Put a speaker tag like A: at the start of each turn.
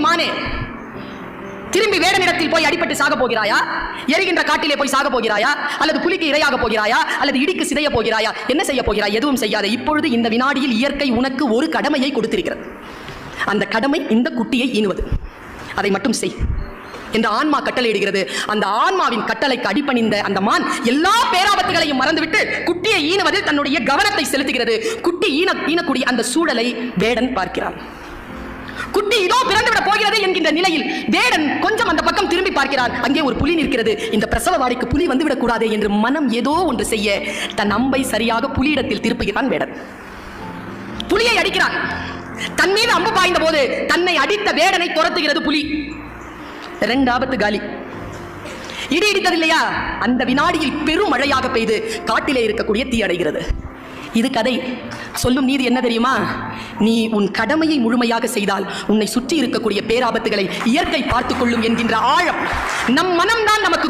A: மானே. திரும்பி வேடனிடத்தில் போய் அடிபட்டு சாக போகிறாயா? எரிகின்ற காட்டிலே போய் சாக போகிறாயா? அல்லது புலிக்கு இரையாக போகிறாயா? அல்லது இடிக்கு சிதைய போகிறாயா? என்ன செய்ய போகிறாய்? எதுவும் செய்யாத. இப்பொழுது இந்த வினாடியில் இயற்கை உனக்கு ஒரு கடமையை கொடுத்திருக்கிறது. அந்த கடமை இந்த குட்டியை ஈனுவது. அதை மட்டும் செய் என்று ஆன்மா கட்டளையிடுகிறது. அந்த ஆன்மாவின் கட்டளைக்கு அடிபணிந்த அந்த மான் எல்லா பேராபத்துகளையும் மறந்துவிட்டு குட்டியை ஈனுவதில் தன்னுடைய கவனத்தை செலுத்துகிறது. குட்டி ஈன ஈனக்கூடிய அந்த சூழலை வேடன் பார்க்கிறான். குட்டி இதோ பிறந்துவிட போகிறது என்கின்ற நிலையில் வேடன் கொஞ்சம் அந்த பக்கம் திரும்பி பார்க்கிறான் அங்கே ஒரு புலி நிற்கிறது. இந்த பிரசவ வாடிக்கு புலி வந்துவிடக் கூடாது என்று மனம் ஏதோ ஒன்று செய்ய தன் அம்பை சரியாக புலியிடத்தில் திருப்புகிறான் வேடன். புலியை அடிக்கிறான். தன் மீது அம்பு பாய்ந்த போது தன்னை அடித்த வேடனை துரத்துகிறது புலி. ரெண்டு ஆபத்து காலி. இடி இடித்தது இல்லையா அந்த வினாடியில் பெரும் மழையாக பெய்து காட்டிலே இருக்கக்கூடிய தீ அடைகிறது. இது கதை. சொல்லும் நீதி என்ன தெரியுமா? நீ உன் கடமையை முழுமையாக செய்தால் உன்னை சுற்றி இருக்கக்கூடிய பேராபத்துகளை இயற்கை பார்த்துக் கொள்ளும் என்கின்ற ஆழம். நம் மனம்தான் நமக்கு